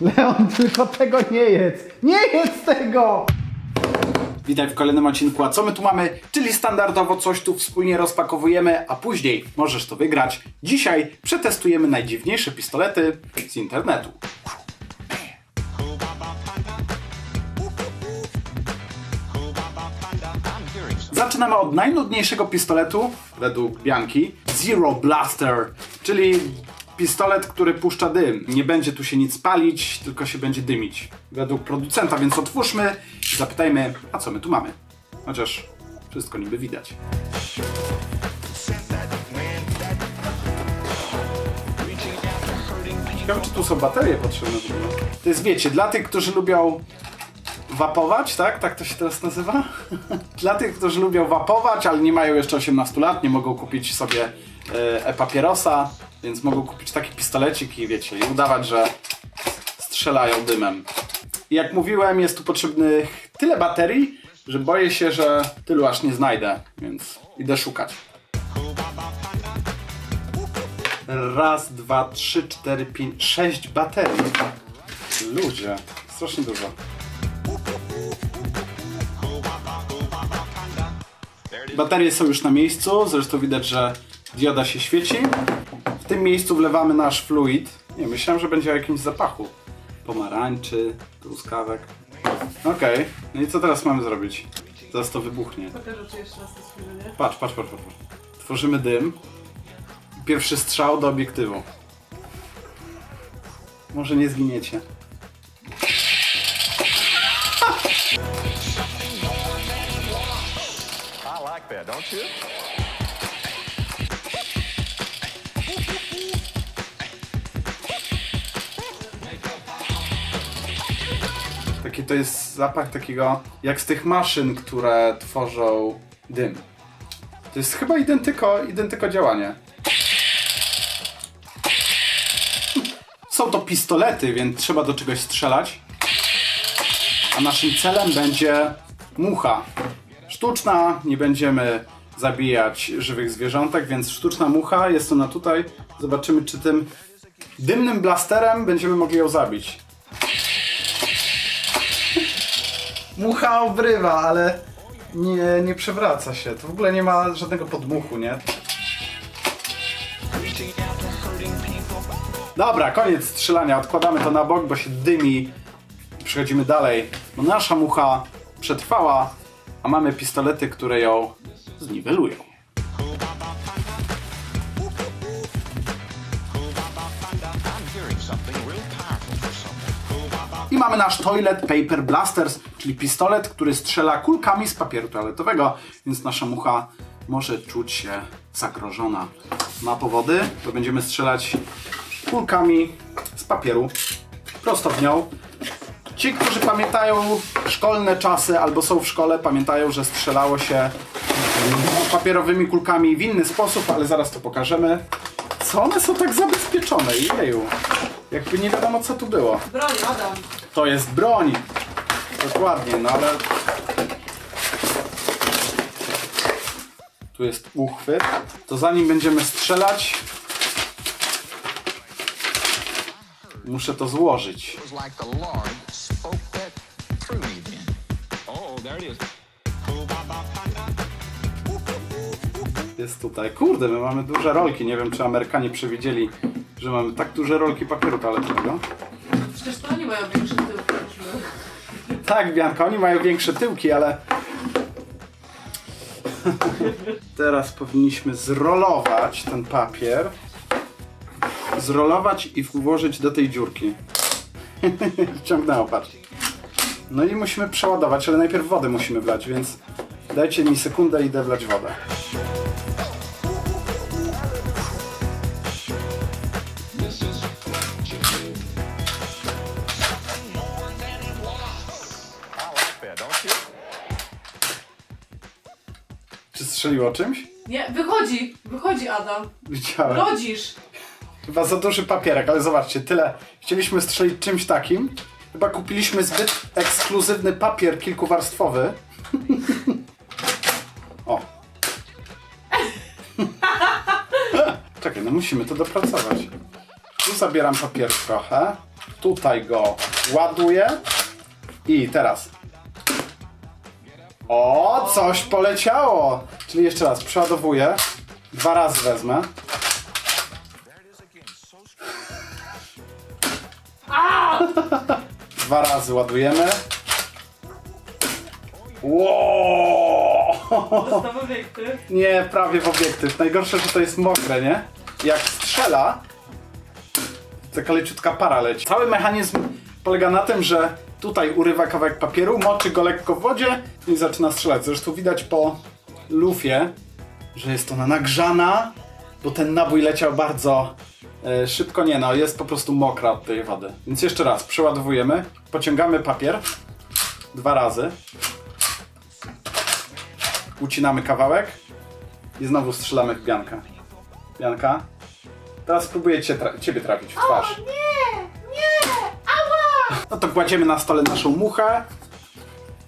Leon, tylko tego nie jedz! Nie jedz tego! Witaj w kolejnym odcinku. A co my tu mamy? Czyli standardowo coś tu wspólnie rozpakowujemy, a później możesz to wygrać. Dzisiaj przetestujemy najdziwniejsze pistolety z internetu. Zaczynamy od najnudniejszego pistoletu, według Bianki, Zero Blaster, czyli pistolet, który puszcza dym. Nie będzie tu się nic palić, tylko się będzie dymić. Według producenta, więc otwórzmy i zapytajmy, a co my tu mamy. Chociaż wszystko niby widać. Ciekawe, czy tu są baterie potrzebne. To jest, wiecie, dla tych, którzy lubią wapować, tak? Tak to się teraz nazywa? Dla tych, którzy lubią wapować, ale nie mają jeszcze 18 lat, nie mogą kupić sobie e, e-papierosa, więc mogą kupić taki pistolecik i wiecie, i udawać, że strzelają dymem. I jak mówiłem, jest tu potrzebnych tyle baterii, że boję się, że tylu aż nie znajdę, więc idę szukać. Raz, dwa, trzy, cztery, pięć, sześć baterii. Ludzie, strasznie dużo. Baterie są już na miejscu, zresztą widać, że dioda się świeci. W tym miejscu wlewamy nasz fluid. Nie, myślałem, że będzie o jakimś zapachu. Pomarańczy, truskawek. Okej, no i co teraz mamy zrobić? Zaraz to wybuchnie. Pokażę ci jeszcze raz to spojrzenie. Patrz, patrz, patrz, patrz. patrz. Tworzymy dym. Pierwszy strzał do obiektywu. Może nie zginiecie. I like that, don't you? Taki to jest zapach takiego, jak z tych maszyn, które tworzą dym. To jest chyba identyko, identyko działanie. Są to pistolety, więc trzeba do czegoś strzelać. A naszym celem będzie mucha. Sztuczna, nie będziemy zabijać żywych zwierzątek, więc sztuczna mucha jest ona tutaj. Zobaczymy, czy tym dymnym blasterem będziemy mogli ją zabić. Mucha obrywa, ale nie, nie przewraca się. To w ogóle nie ma żadnego podmuchu, nie? Dobra, koniec strzelania. Odkładamy to na bok, bo się dymi. Przechodzimy dalej. Bo nasza mucha przetrwała, a mamy pistolety, które ją zniwelują. I mamy nasz Toilet Paper Blasters, czyli pistolet, który strzela kulkami z papieru toaletowego, więc nasza mucha może czuć się zagrożona. Ma powody, to będziemy strzelać kulkami z papieru prosto w nią. Ci, którzy pamiętają szkolne czasy albo są w szkole, pamiętają, że strzelało się papierowymi kulkami w inny sposób, ale zaraz to pokażemy. Co one są tak zabezpieczone? Jeju. Jakby nie wiadomo co tu było. Broń, Adam. To jest broń. Dokładnie, no ale. Tu jest uchwyt. To zanim będziemy strzelać, muszę to złożyć. Jest tutaj. Kurde, my mamy duże rolki. Nie wiem, czy Amerykanie przewidzieli, że mamy tak duże rolki papieru toaletowego. Przecież to oni mają my. Tak, Bianka, oni mają większe tyłki, ale. Teraz powinniśmy zrolować ten papier. Zrolować i włożyć do tej dziurki. Wciągnęło, patrz. No i musimy przeładować, ale najpierw wodę musimy wlać, więc dajcie mi sekundę i idę wlać wodę. Czy strzeliło czymś? Nie, wychodzi, wychodzi Adam. Widziałem. Rodzisz. Chyba za duży papierek, ale zobaczcie, tyle. Chcieliśmy strzelić czymś takim. Chyba kupiliśmy zbyt ekskluzywny papier kilkuwarstwowy. o. Czekaj, no musimy to dopracować. Tu zabieram papier trochę. Tutaj go ładuję. I teraz. O, coś poleciało! Czyli jeszcze raz przeładowuję. Dwa razy wezmę. Dwa razy ładujemy. Wow! Obiekty. Nie, prawie w obiektyw. Najgorsze, że to jest mokre, nie? Jak strzela, taka leciutka para leci. Cały mechanizm polega na tym, że tutaj urywa kawałek papieru, moczy go lekko w wodzie i zaczyna strzelać. Zresztą widać po lufie, że jest ona nagrzana, bo ten nabój leciał bardzo e, szybko. Nie no, jest po prostu mokra od tej wody. Więc jeszcze raz, przeładowujemy, pociągamy papier dwa razy, ucinamy kawałek i znowu strzelamy w Biankę. Bianka, teraz spróbuję cię tra- ciebie trafić w twarz. Nie! Nie! No to kładziemy na stole naszą muchę.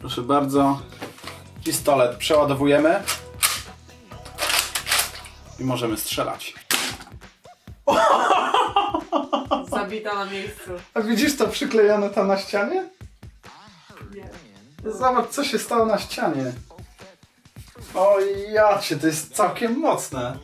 Proszę bardzo. Pistolet przeładowujemy. I możemy strzelać. Zabita na miejscu. A widzisz to przyklejone tam na ścianie? Nie. Zobacz, co się stało na ścianie. O jacie, to jest całkiem mocne.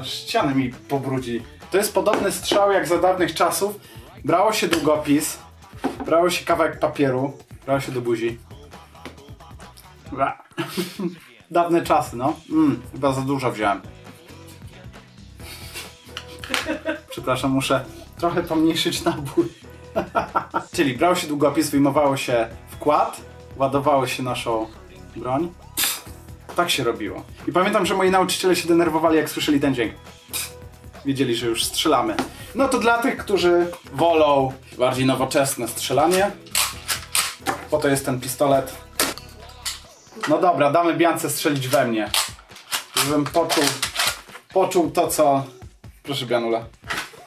Aż ściany mi pobrudzi. To jest podobny strzał jak za dawnych czasów. Brało się długopis, brało się kawałek papieru, brało się do buzi. Dawne czasy, no. Mm, chyba za dużo wziąłem. Przepraszam, muszę trochę pomniejszyć nabój. Czyli brał się długopis, wyjmowało się wkład, ładowało się naszą broń. Tak się robiło. I pamiętam, że moi nauczyciele się denerwowali, jak słyszeli ten dźwięk. Wiedzieli, że już strzelamy. No to dla tych, którzy wolą bardziej nowoczesne strzelanie, po to jest ten pistolet. No dobra, damy Biance strzelić we mnie. Żebym poczuł, poczuł to, co... Proszę, Bianula.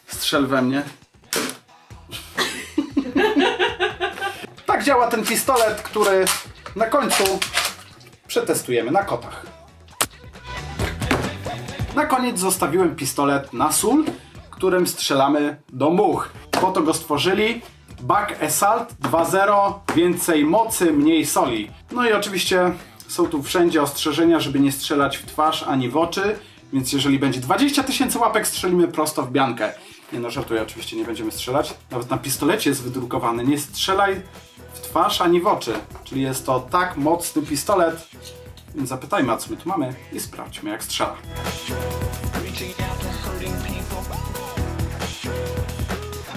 Strzel we mnie. Tak działa ten pistolet, który na końcu przetestujemy na kotach. Na koniec zostawiłem pistolet na sól, którym strzelamy do much. Po to go stworzyli. Bug Assault 2.0, więcej mocy, mniej soli. No i oczywiście są tu wszędzie ostrzeżenia, żeby nie strzelać w twarz ani w oczy, więc jeżeli będzie 20 tysięcy łapek, strzelimy prosto w biankę. Nie no, żartuję, oczywiście nie będziemy strzelać. Nawet na pistolecie jest wydrukowany, nie strzelaj w twarz ani w oczy. Czyli jest to tak mocny pistolet, więc zapytajmy, a co my tu mamy i sprawdźmy, jak strzela.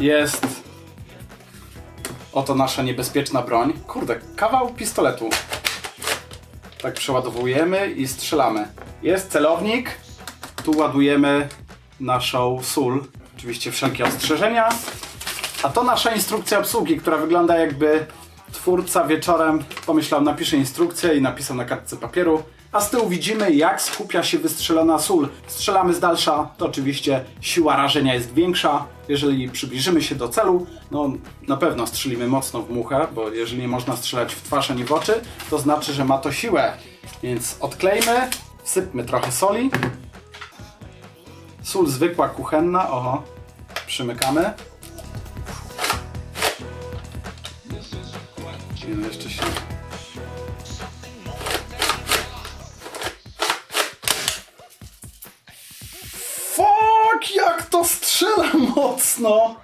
Jest oto nasza niebezpieczna broń. Kurde, kawał pistoletu. Tak przeładowujemy i strzelamy. Jest celownik. Tu ładujemy naszą sól. Oczywiście wszelkie ostrzeżenia. A to nasza instrukcja obsługi, która wygląda jakby twórca wieczorem pomyślał, napisze instrukcję i napisał na kartce papieru. A z tyłu widzimy, jak skupia się wystrzelona sól. Strzelamy z dalsza, to oczywiście siła rażenia jest większa. Jeżeli przybliżymy się do celu, no na pewno strzelimy mocno w muchę, bo jeżeli nie można strzelać w twarz ani w oczy, to znaczy, że ma to siłę. Więc odklejmy, wsypmy trochę soli. Sól zwykła, kuchenna, oho, przymykamy. Ile jeszcze się... Fuck, jak to strzela mocno!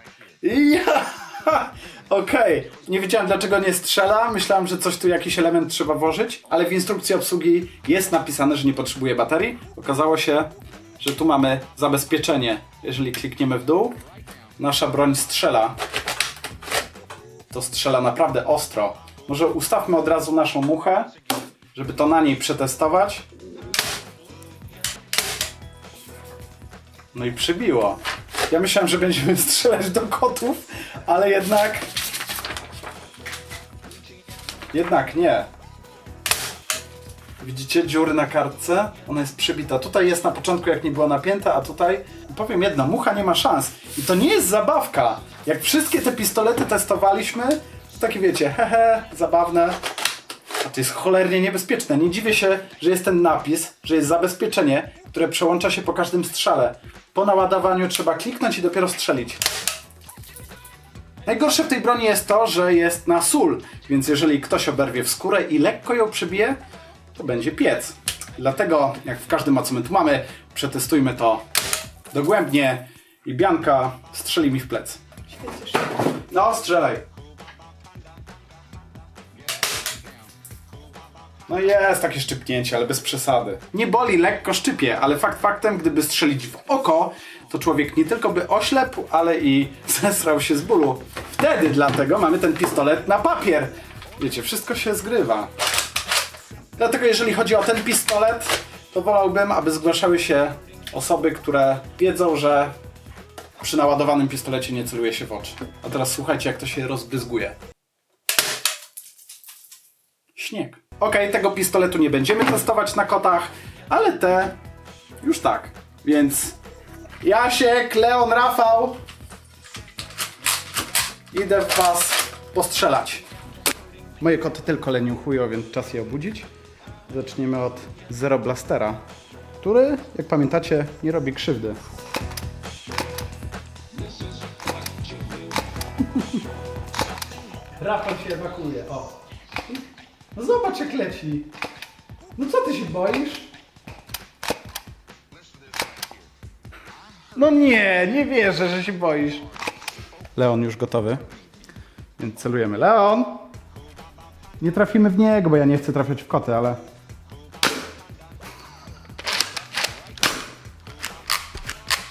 Ja! Okej, nie wiedziałem dlaczego nie strzela. Myślałem, że coś tu jakiś element trzeba włożyć, ale w instrukcji obsługi jest napisane, że nie potrzebuje baterii. Okazało się, że tu mamy zabezpieczenie. Jeżeli klikniemy w dół, nasza broń strzela. To strzela naprawdę ostro. Może ustawmy od razu naszą muchę, żeby to na niej przetestować. No i przybiło. Ja myślałem, że będziemy strzelać do kotów, ale jednak... Jednak nie. Widzicie dziury na kartce? Ona jest przybita. Tutaj jest na początku, jak nie była napięta, a tutaj... Powiem jedno, mucha nie ma szans. I to nie jest zabawka. Jak wszystkie te pistolety testowaliśmy, to takie wiecie, hehe, zabawne. A to jest cholernie niebezpieczne. Nie dziwię się, że jest ten napis, że jest zabezpieczenie, które przełącza się po każdym strzale. Po naładowaniu trzeba kliknąć i dopiero strzelić. Najgorsze w tej broni jest to, że jest na sól, więc jeżeli ktoś oberwie w skórę i lekko ją przybije, to będzie piec. Dlatego, jak w każdym, co my tu mamy, przetestujmy to dogłębnie i Bianka strzeli mi w plec. No, strzelaj. No jest takie szczypnięcie, ale bez przesady. Nie boli, lekko szczypie, ale fakt faktem, gdyby strzelić w oko, to człowiek nie tylko by oślepł, ale i zesrał się z bólu. Wtedy dlatego mamy ten pistolet na papier. Wiecie, wszystko się zgrywa. Dlatego jeżeli chodzi o ten pistolet, to wolałbym, aby zgłaszały się osoby, które wiedzą, że przy naładowanym pistolecie nie celuje się w oczy. A teraz słuchajcie, jak to się rozbryzguje. Śnieg. Okej, tego pistoletu nie będziemy testować na kotach, ale te już tak. Więc Jasiek, Leon, Rafał idę w was postrzelać. Moje koty tylko leniuchują, więc czas je obudzić. Zaczniemy od Zero Blastera, który, jak pamiętacie, nie robi krzywdy. Rafał się ewakuuje, o. No zobacz jak leci. No co ty się boisz? No nie, nie wierzę, że się boisz. Leon już gotowy. Więc celujemy. Leon! Nie trafimy w niego, bo ja nie chcę trafiać w koty, ale...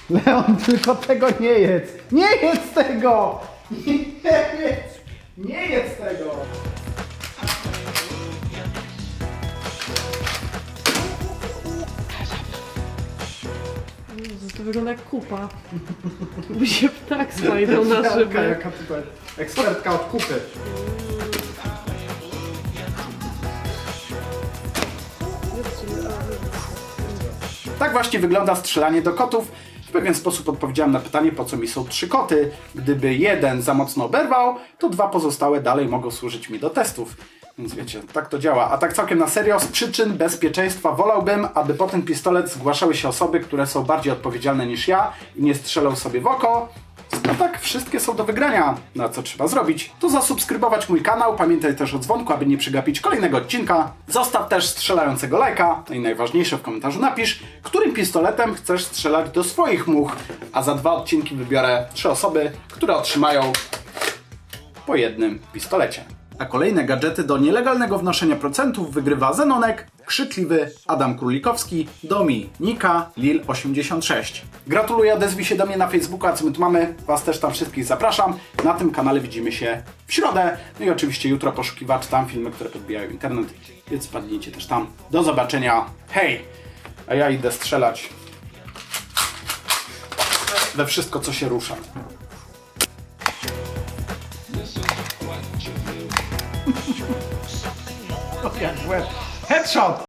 Leon, tylko tego nie jedz! Nie jedz tego! Nie jedz! Nie jedz tego! Jezu, to wygląda jak kupa. By się ptak spajdą na Jaka, szybę. jaka tutaj ekspertka od kupy. Tak właśnie wygląda strzelanie do kotów. W pewien sposób odpowiedziałem na pytanie, po co mi są trzy koty. Gdyby jeden za mocno oberwał, to dwa pozostałe dalej mogą służyć mi do testów. Więc wiecie, tak to działa. A tak całkiem na serio, z przyczyn bezpieczeństwa wolałbym, aby po ten pistolet zgłaszały się osoby, które są bardziej odpowiedzialne niż ja i nie strzelał sobie w oko. No tak, wszystkie są do wygrania. Na co trzeba zrobić? To zasubskrybować mój kanał, pamiętaj też o dzwonku, aby nie przegapić kolejnego odcinka. Zostaw też strzelającego lajka, no i najważniejsze w komentarzu napisz, którym pistoletem chcesz strzelać do swoich much. A za dwa odcinki wybiorę trzy osoby, które otrzymają po jednym pistolecie. A kolejne gadżety do nielegalnego wnoszenia procentów wygrywa Zenonek, Krzykliwy, Adam Królikowski, Domi, Nika, Lil86. Gratuluję, odezwij się do mnie na Facebooku, a co my tu mamy? Was też tam wszystkich zapraszam. Na tym kanale widzimy się w środę. No i oczywiście jutro poszukiwacz, tam filmy, które podbijają internet, więc wpadnijcie też tam. Do zobaczenia, hej! A ja idę strzelać we wszystko, co się rusza. with Headshot!